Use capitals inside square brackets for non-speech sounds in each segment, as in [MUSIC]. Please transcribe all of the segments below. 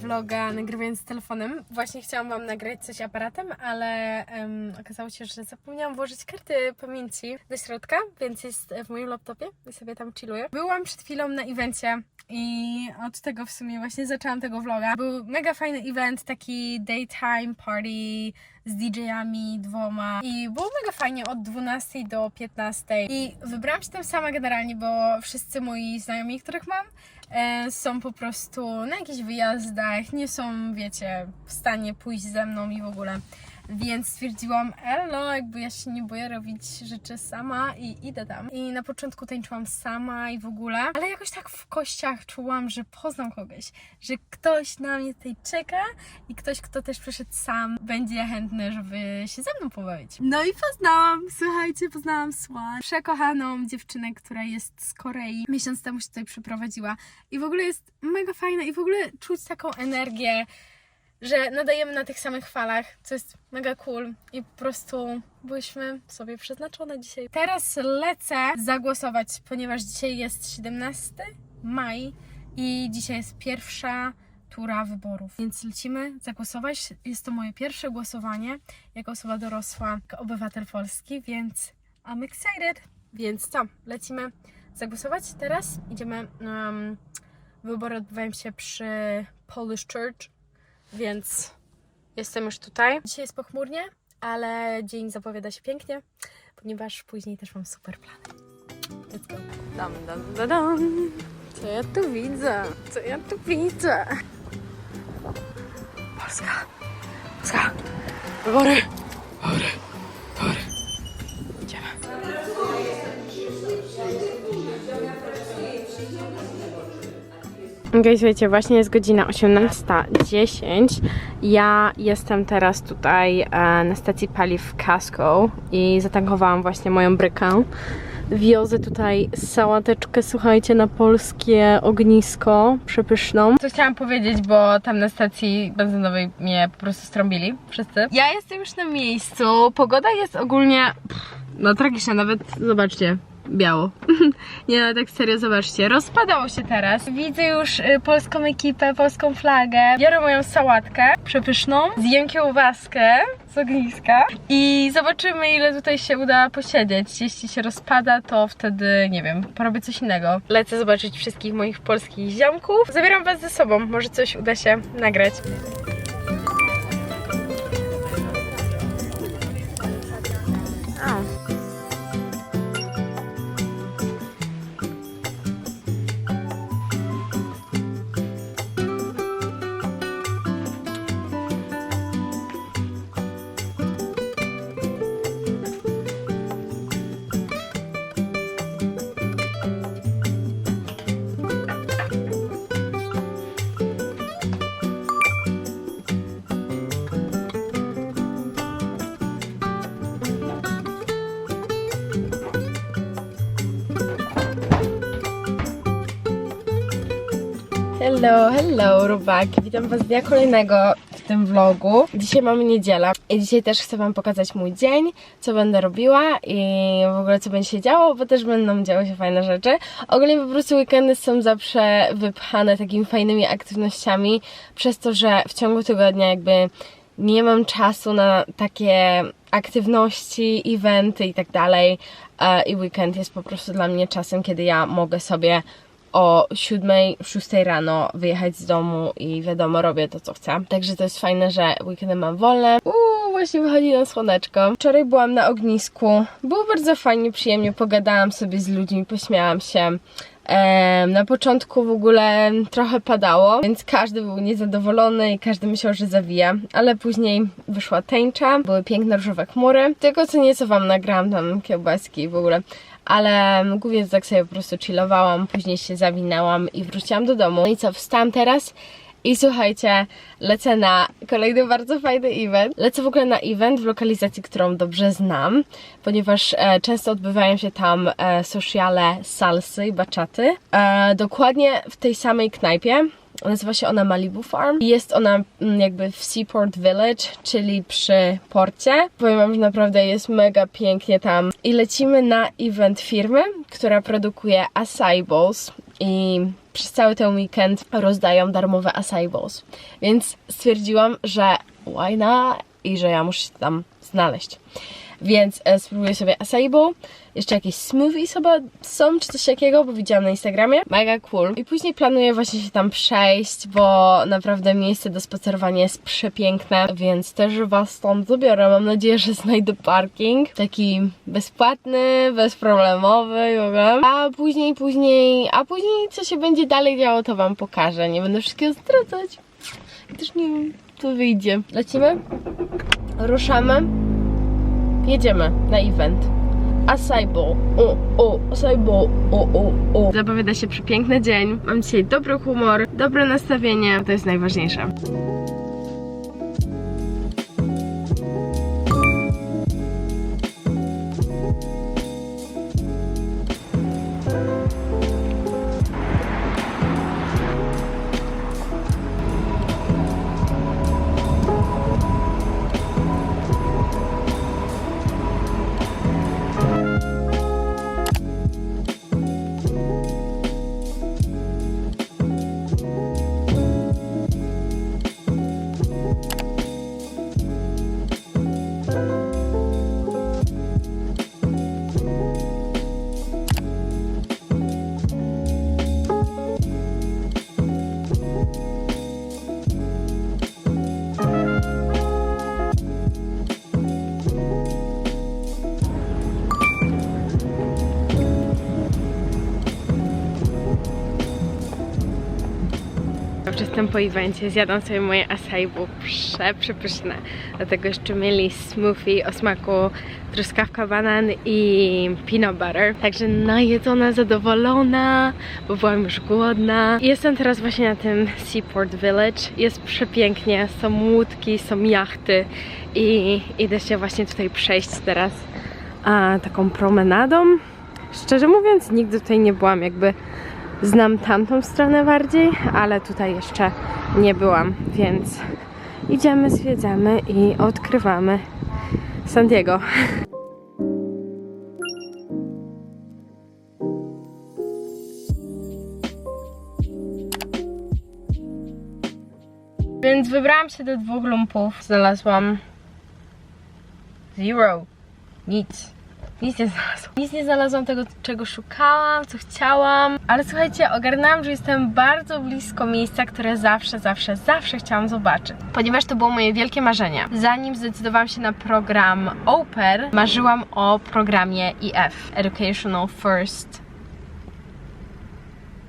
vloga nagrywając telefonem. Właśnie chciałam wam nagrać coś aparatem, ale em, okazało się, że zapomniałam włożyć karty pamięci do środka, więc jest w moim laptopie i sobie tam chilluję. Byłam przed chwilą na evencie i od tego w sumie właśnie zaczęłam tego vloga. Był mega fajny event, taki daytime party z DJ-ami dwoma i było mega fajnie od 12 do 15 i wybrałam się tam sama generalnie, bo wszyscy moi znajomi, których mam e, są po prostu na jakichś wyjazdach, nie są, wiecie, w stanie pójść ze mną i w ogóle. Więc stwierdziłam, elo, jakby ja się nie boję robić rzeczy sama i idę tam. I na początku tańczyłam sama i w ogóle, ale jakoś tak w kościach czułam, że poznam kogoś, że ktoś na mnie tutaj czeka i ktoś, kto też przyszedł sam, będzie chętny, żeby się ze mną pobawić. No i poznałam, słuchajcie, poznałam Swan, przekochaną dziewczynę, która jest z Korei. Miesiąc temu się tutaj przyprowadziła i w ogóle jest mega fajna i w ogóle czuć taką energię, że nadajemy na tych samych falach, co jest mega cool i po prostu byłyśmy sobie przeznaczone dzisiaj. Teraz lecę zagłosować, ponieważ dzisiaj jest 17 maj i dzisiaj jest pierwsza tura wyborów. Więc lecimy zagłosować. Jest to moje pierwsze głosowanie jako osoba dorosła, jako obywatel Polski, więc I'm excited. Więc co, lecimy zagłosować teraz. Idziemy. Um, wybory odbywają się przy Polish Church więc jestem już tutaj. Dzisiaj jest pochmurnie, ale dzień zapowiada się pięknie, ponieważ później też mam super plany. Let's go. Dam, dam, dam, dam. Co ja tu widzę? Co ja tu widzę? Polska. Polska. Wybory. Wybory. Okej, słuchajcie, właśnie jest godzina 18.10. Ja jestem teraz tutaj e, na stacji paliw Casco i zatankowałam właśnie moją brykę. Wiozę tutaj sałateczkę, słuchajcie, na polskie ognisko przepyszną. Co chciałam powiedzieć, bo tam na stacji benzynowej mnie po prostu strąbili wszyscy. Ja jestem już na miejscu. Pogoda jest ogólnie pff, no tragiczna, nawet zobaczcie, biało. [LAUGHS] Nie, no tak serio, zobaczcie. Rozpadało się teraz. Widzę już y, polską ekipę, polską flagę. Biorę moją sałatkę przepyszną, zjem kiełbaskę z ogniska i zobaczymy, ile tutaj się uda posiedzieć. Jeśli się rozpada, to wtedy, nie wiem, porobię coś innego. Lecę zobaczyć wszystkich moich polskich ziomków. Zabieram was ze sobą, może coś uda się nagrać. Hello, hello, robaki. Witam was dnia kolejnego w tym vlogu. Dzisiaj mamy niedzielę i dzisiaj też chcę wam pokazać mój dzień, co będę robiła i w ogóle co będzie się działo, bo też będą działy się fajne rzeczy. Ogólnie po prostu weekendy są zawsze wypchane takimi fajnymi aktywnościami, przez to, że w ciągu tygodnia jakby nie mam czasu na takie aktywności, eventy i tak dalej. E, I weekend jest po prostu dla mnie czasem, kiedy ja mogę sobie o 7, 6 rano wyjechać z domu i wiadomo, robię to, co chcę. Także to jest fajne, że weekendy mam wolne. Uuu, właśnie wychodzi na słoneczko. Wczoraj byłam na ognisku. Było bardzo fajnie, przyjemnie. Pogadałam sobie z ludźmi, pośmiałam się. Na początku w ogóle trochę padało, więc każdy był niezadowolony i każdy myślał, że zawija, ale później wyszła tęcza, były piękne różowe chmury. Tylko co nieco wam nagrałam tam kiełbaski w ogóle ale głównie tak sobie po prostu chillowałam, później się zawinęłam i wróciłam do domu. No i co, wstałam teraz i słuchajcie, lecę na kolejny bardzo fajny event. Lecę w ogóle na event w lokalizacji, którą dobrze znam, ponieważ e, często odbywają się tam e, sociale salsy i baczaty. E, dokładnie w tej samej knajpie. Nazywa się ona Malibu Farm jest ona mm, jakby w Seaport Village, czyli przy porcie. Powiem wam, że naprawdę jest mega pięknie tam. I lecimy na event firmy, która produkuje acai bowls. I przez cały ten weekend rozdają darmowe acai bowls. Więc stwierdziłam, że why not? I że ja muszę się tam znaleźć. Więc e, spróbuję sobie acai bowl. Jeszcze jakieś smoothies chyba są, czy coś takiego, bo widziałam na Instagramie. Mega cool. I później planuję właśnie się tam przejść, bo naprawdę miejsce do spacerowania jest przepiękne, więc też was stąd zabiorę. Mam nadzieję, że znajdę parking. Taki bezpłatny, bezproblemowy w ogóle. A później, później, a później co się będzie dalej działo, to wam pokażę. Nie będę wszystkiego zdradzać. Też nie wiem, co wyjdzie. Lecimy? Ruszamy? Jedziemy na event. Acai bowl. O, o, acai bowl. O, o, o. Zapowiada się przepiękny dzień. Mam dzisiaj dobry humor, dobre nastawienie. To jest najważniejsze. Jestem po evencie, zjadłam sobie moje acai prze, przepyszne. Dlatego jeszcze mieli smoothie o smaku truskawka, banan i peanut butter. Także najedzona, zadowolona, bo byłam już głodna. Jestem teraz właśnie na tym Seaport Village. Jest przepięknie, są łódki, są jachty i idę się właśnie tutaj przejść teraz a, taką promenadą. Szczerze mówiąc, nigdy tutaj nie byłam jakby Znam tamtą stronę bardziej, ale tutaj jeszcze nie byłam, więc idziemy, zwiedzamy i odkrywamy San Diego. [LAUGHS] Więc wybrałam się do dwóch lumpów. Znalazłam zero. Nic. Nic nie znalazłam. Nic nie znalazłam tego, czego szukałam, co chciałam. Ale słuchajcie, ogarnęłam, że jestem bardzo blisko miejsca, które zawsze, zawsze, zawsze chciałam zobaczyć. Ponieważ to było moje wielkie marzenie. Zanim zdecydowałam się na program OPER, marzyłam o programie EF, Educational First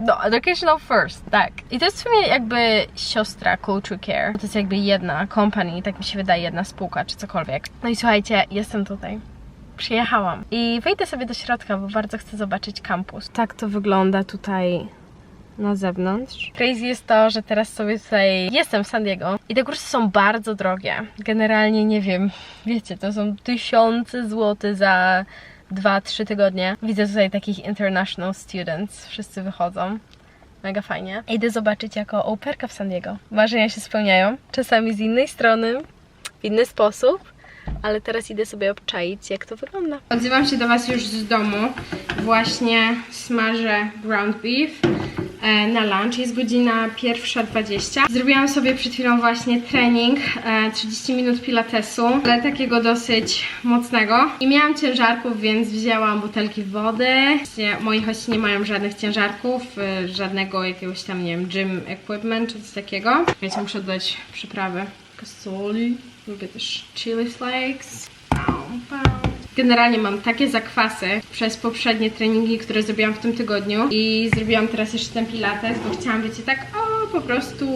no, Educational First, tak. I to jest w sumie jakby siostra Culture Care. To jest jakby jedna company, tak mi się wydaje, jedna spółka czy cokolwiek. No i słuchajcie, jestem tutaj. Przyjechałam. I wejdę sobie do środka, bo bardzo chcę zobaczyć kampus. Tak to wygląda tutaj na zewnątrz. Crazy jest to, że teraz sobie tutaj jestem w San Diego i te kursy są bardzo drogie. Generalnie nie wiem, wiecie, to są tysiące złotych za 2-3 tygodnie. Widzę tutaj takich international students, wszyscy wychodzą. Mega fajnie. Idę zobaczyć jako operka w San Diego. Marzenia się spełniają. Czasami z innej strony, w inny sposób, ale teraz idę sobie obczaić, jak to wygląda. Odzywam się do Was już z domu. Właśnie smażę ground beef e, na lunch. Jest godzina 1.20. Zrobiłam sobie przed chwilą właśnie trening, e, 30 minut pilatesu, ale takiego dosyć mocnego. I miałam ciężarków, więc wzięłam butelki wody. Właśnie Moi hości nie mają żadnych ciężarków, e, żadnego jakiegoś tam, nie wiem, gym equipment czy coś takiego. Więc muszę dodać przyprawy. Soli, lubię też chili flakes. Generalnie mam takie zakwasy przez poprzednie treningi, które zrobiłam w tym tygodniu i zrobiłam teraz jeszcze ten pilates, bo chciałam, wiecie, tak o, po prostu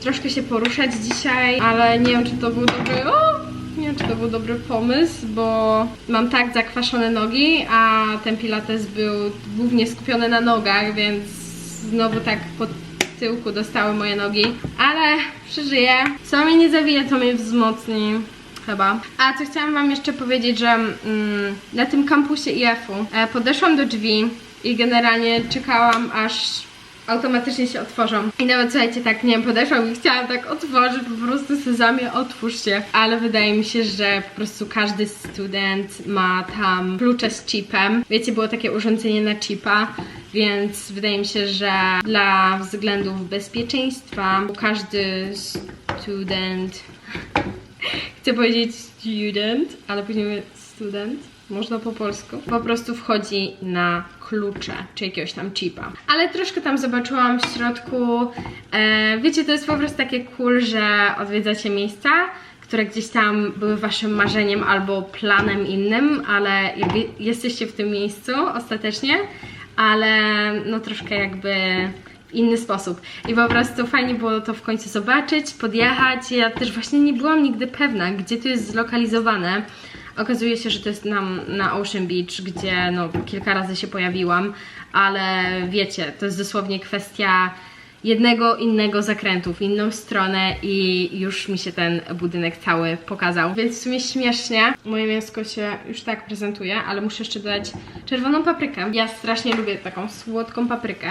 troszkę się poruszać dzisiaj, ale nie wiem, czy to był dobry, o, nie wiem, czy to był dobry pomysł, bo mam tak zakwaszone nogi, a ten pilates był głównie skupiony na nogach, więc znowu tak pod tyłku dostały moje nogi, ale przeżyję. Co mnie nie zawija, to mnie wzmocni. Chyba. A co chciałam Wam jeszcze powiedzieć, że mm, na tym kampusie IF-u e, podeszłam do drzwi i generalnie czekałam aż automatycznie się otworzą. I nawet słuchajcie, tak nie wiem, podeszłam i chciałam tak otworzyć, po prostu sezamie, otwórz się. Ale wydaje mi się, że po prostu każdy student ma tam klucze z chipem. Wiecie, było takie urządzenie na chipa Więc wydaje mi się, że dla względów bezpieczeństwa bo każdy student [LAUGHS] chcę powiedzieć student, ale później student, można po polsku, po prostu wchodzi na klucze, czy jakiegoś tam chipa. Ale troszkę tam zobaczyłam w środku, e, wiecie, to jest po prostu takie cool, że odwiedzacie miejsca, które gdzieś tam były waszym marzeniem albo planem innym, ale jesteście w tym miejscu ostatecznie, ale no troszkę jakby inny sposób. I po prostu fajnie było to w końcu zobaczyć, podjechać. Ja też właśnie nie byłam nigdy pewna, gdzie to jest zlokalizowane. Okazuje się, że to jest nam na Ocean Beach, gdzie no kilka razy się pojawiłam, ale wiecie, to jest dosłownie kwestia jednego innego zakrętu w inną stronę i już mi się ten budynek cały pokazał. Więc w sumie śmiesznie. Moje mięsko się już tak prezentuje, ale muszę jeszcze dodać czerwoną paprykę. Ja strasznie lubię taką słodką paprykę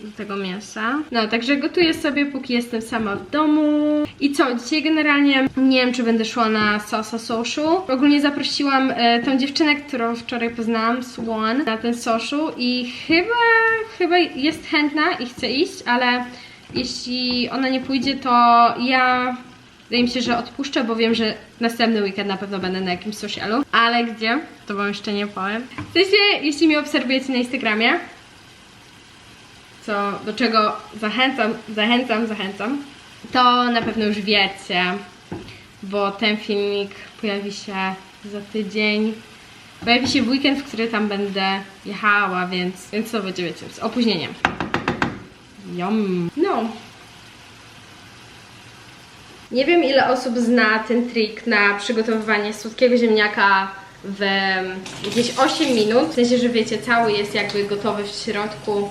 do tego mięsa. No, także gotuję sobie, póki jestem sama w domu. I co, dzisiaj generalnie nie wiem, czy będę szła na Salsa Soshu. Ogólnie zaprosiłam e, tą dziewczynę, którą wczoraj poznałam, Swan, na ten Soshu i chyba, chyba jest chętna i chce iść, ale jeśli ona nie pójdzie, to ja Wydaje mi się, że odpuszczę, bo wiem, że następny weekend na pewno będę na jakimś socialu. Ale gdzie? To wam jeszcze nie powiem. W sensie, jeśli mnie obserwujecie na Instagramie, co, do czego zachęcam, zachęcam, zachęcam, to na pewno już wiecie, bo ten filmik pojawi się za tydzień. Pojawi się w weekend, w który tam będę jechała, więc, więc to będzie, wiecie, z opóźnieniem. Yum. No. Nie wiem, ile osób zna ten trik na przygotowywanie słodkiego ziemniaka w jakieś 8 minut. W sensie, że wiecie, cały jest jakby gotowy w środku,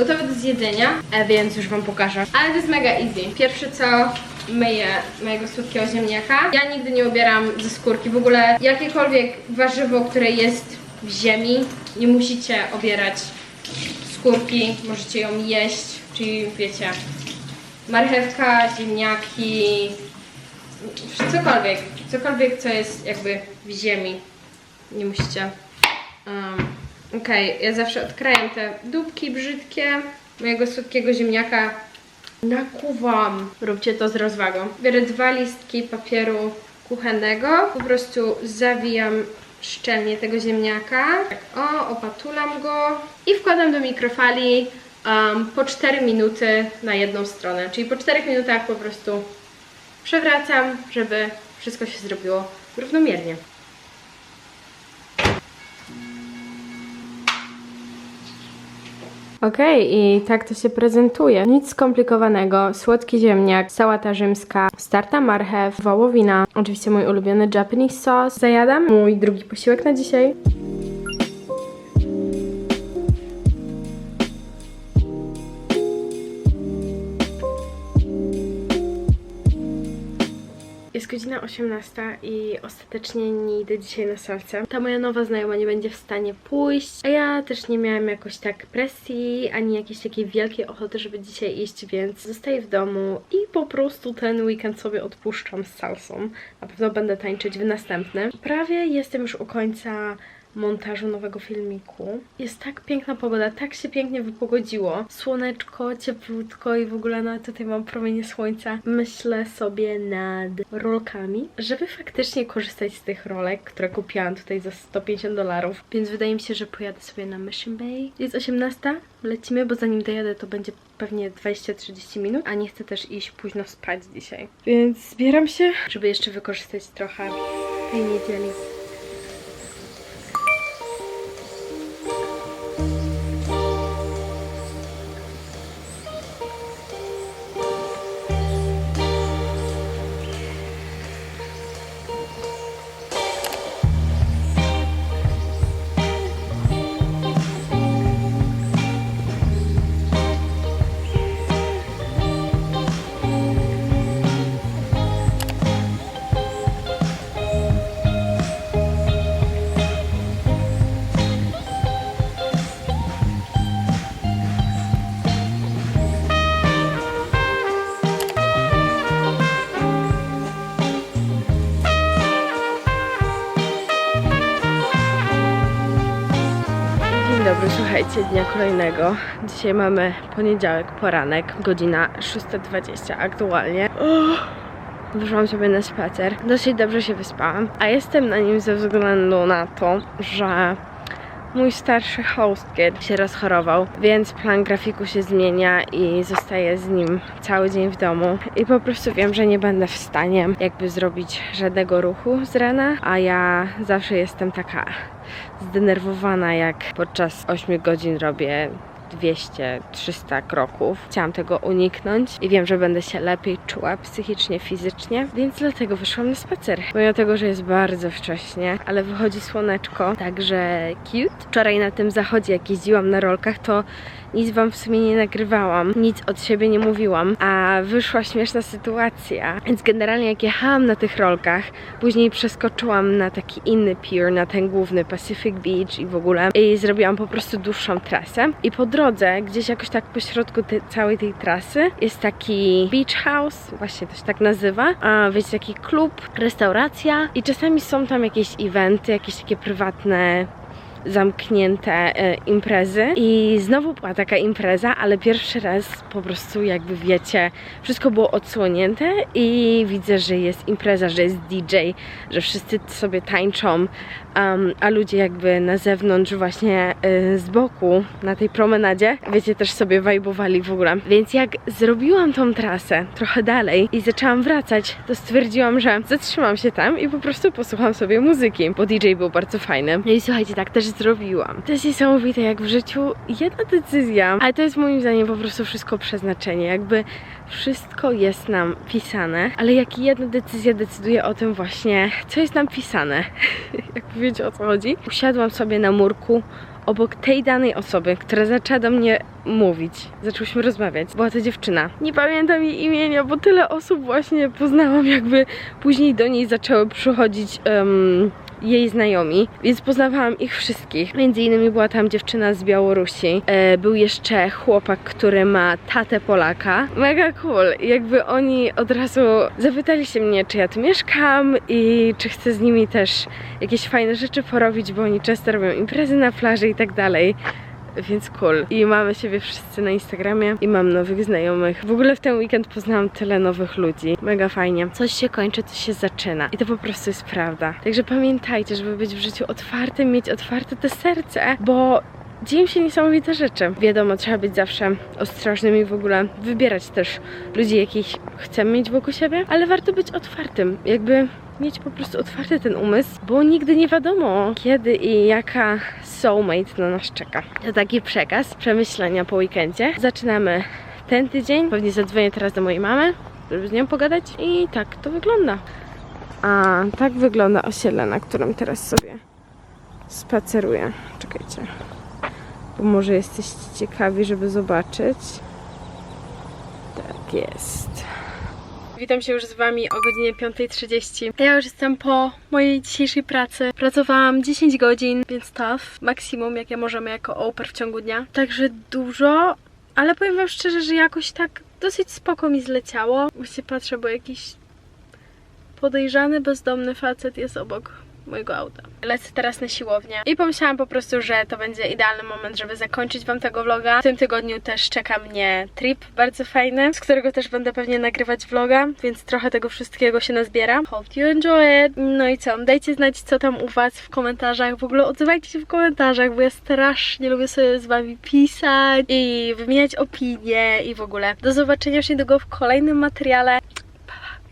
gotowy do zjedzenia, e, więc już Wam pokażę. Ale to jest mega easy. Pierwsze co myję mojego słodkiego ziemniaka. Ja nigdy nie ubieram ze skórki. W ogóle jakiekolwiek warzywo, które jest w ziemi, nie musicie obierać skórki, możecie ją jeść, czyli wiecie, marchewka, ziemniaki, cokolwiek, cokolwiek co jest jakby w ziemi, nie musicie. Um, Okej, ja zawsze odkrajam te dupki brzydkie mojego słodkiego ziemniaka. Nakuwam. Róbcie to z rozwagą. Biorę dwa listki papieru kuchennego, po prostu zawijam szczelnie tego ziemniaka. Tak, o, opatulam go i wkładam do mikrofali um, po 4 minuty na jedną stronę. Czyli po 4 minutach po prostu przewracam, żeby wszystko się zrobiło równomiernie. Okej, i tak to się prezentuje. Nic skomplikowanego. Słodki ziemniak, sałata rzymska, starta marchew, wołowina, oczywiście mój ulubiony Japanese sauce. Zajadam mój drugi posiłek na dzisiaj. Godzina 18 i ostatecznie nie idę dzisiaj na salce. Ta moja nowa znajoma nie będzie w stanie pójść, a ja też nie miałam jakoś tak presji, ani jakiejś takiej wielkiej ochoty, żeby dzisiaj iść, więc zostaję w domu i po prostu ten weekend sobie odpuszczam z salsą. Na pewno będę tańczyć w następnym. Prawie jestem już u końca montażu nowego filmiku. Jest tak piękna pogoda, tak się pięknie wypogodziło. Słoneczko, cieplutko i w ogóle nawet tutaj mam promienie słońca. Myślę sobie nad rolkami, żeby faktycznie korzystać z tych rolek, które kupiłam tutaj za 150 dolarów. Więc wydaje mi się, że pojadę sobie na Mission Bay. Jest 18, lecimy, bo zanim dojadę to będzie pewnie 20-30 minut, a nie chcę też iść późno spać dzisiaj. Więc zbieram się, żeby jeszcze wykorzystać trochę tej niedzieli. Słuchajcie, dnia kolejnego. Dzisiaj mamy poniedziałek, poranek, godzina 6.20 aktualnie. Uff. Wyszłam sobie na spacer. Dosyć dobrze się wyspałam, a jestem na nim ze względu na to, że mój starszy hostkid się rozchorował, więc plan grafiku się zmienia i zostaję z nim cały dzień w domu. I po prostu wiem, że nie będę w stanie jakby zrobić żadnego ruchu z rana, a ja zawsze jestem taka zdenerwowana, jak podczas 8 godzin robię 200-300 kroków. Chciałam tego uniknąć i wiem, że będę się lepiej czuła psychicznie, fizycznie, więc dlatego wyszłam na spacer. Pomimo tego, że jest bardzo wcześnie, ale wychodzi słoneczko, także cute. Wczoraj na tym zachodzie, jak jeździłam na rolkach, to nic wam w sumie nie nagrywałam, nic od siebie nie mówiłam, a wyszła śmieszna sytuacja. Więc generalnie jak jechałam na tych rolkach, później przeskoczyłam na taki inny pier, na ten główny Pacific Beach i w ogóle i zrobiłam po prostu dłuższą trasę i po drodze, gdzieś jakoś tak po środku tej, całej tej trasy jest taki beach house, właśnie to się tak nazywa, a wiecie, taki klub, restauracja i czasami są tam jakieś eventy, jakieś takie prywatne zamknięte e, imprezy. I znowu była taka impreza, ale pierwszy raz po prostu jakby wiecie, wszystko było odsłonięte i widzę, że jest impreza, że jest DJ, że wszyscy sobie tańczą, um, a ludzie jakby na zewnątrz właśnie e, z boku na tej promenadzie, wiecie, też sobie wajbowali w ogóle. Więc jak zrobiłam tą trasę trochę dalej i zaczęłam wracać, to stwierdziłam, że zatrzymam się tam i po prostu posłucham sobie muzyki, bo DJ był bardzo fajny. No i słuchajcie, tak też zrobiłam. To jest niesamowite, jak w życiu jedna decyzja, ale to jest moim zdaniem po prostu wszystko przeznaczenie, jakby wszystko jest nam pisane, ale jak jedna decyzja decyduje o tym właśnie, co jest nam pisane, [LAUGHS] jak wiecie o co chodzi. Usiadłam sobie na murku obok tej danej osoby, która zaczęła do mnie mówić. Zaczęłyśmy rozmawiać. Była to dziewczyna. Nie pamiętam jej imienia, bo tyle osób właśnie poznałam, jakby później do niej zaczęły przychodzić em, jej znajomi, więc poznawałam ich wszystkich. Między innymi była tam dziewczyna z Białorusi. E, był jeszcze chłopak, który ma tatę Polaka. Mega cool. Jakby oni od razu zapytali się mnie, czy ja tu mieszkam i czy chcę z nimi też jakieś fajne rzeczy porobić, bo oni często robią imprezy na plaży i tak dalej. Więc cool. I mamy siebie wszyscy na Instagramie i mam nowych znajomych. W ogóle w ten weekend poznałam tyle nowych ludzi. Mega fajnie. Coś się kończy, coś się zaczyna. I to po prostu jest prawda. Także pamiętajcie, żeby być w życiu otwartym, mieć otwarte te serce, bo dzieją się niesamowite rzeczy. Wiadomo, trzeba być zawsze ostrożnym i w ogóle wybierać też ludzi, jakich chcemy mieć wokół siebie, ale warto być otwartym. Jakby mieć po prostu otwarty ten umysł, bo nigdy nie wiadomo, kiedy i jaka soulmate na nas czeka. To taki przekaz, przemyślenia po weekendzie. Zaczynamy ten tydzień. Pewnie zadzwonię teraz do mojej mamy, żeby z nią pogadać i tak to wygląda. A tak wygląda osiedle, na którym teraz sobie spaceruję. Czekajcie. Bo może jesteście ciekawi, żeby zobaczyć. Tak jest. Witam się już z Wami o godzinie 5.30. Ja już jestem po mojej dzisiejszej pracy. Pracowałam 10 godzin, więc tough. Maksimum, jakie możemy jako oper w ciągu dnia. Także dużo, ale powiem Wam szczerze, że jakoś tak dosyć spoko mi zleciało. Właśnie patrzę, bo jakiś podejrzany, bezdomny facet jest obok mojego auta. Lecę teraz na siłownię i pomyślałam po prostu, że to będzie idealny moment, żeby zakończyć Wam tego vloga. W tym tygodniu też czeka mnie trip bardzo fajny, z którego też będę pewnie nagrywać vloga, więc trochę tego wszystkiego się nazbiera. Hope you enjoy it! No i co? Dajcie znać, co tam u Was w komentarzach. W ogóle odzywajcie się w komentarzach, bo ja strasznie lubię sobie z Wami pisać i wymieniać opinie i w ogóle. Do zobaczenia już niedługo w kolejnym materiale.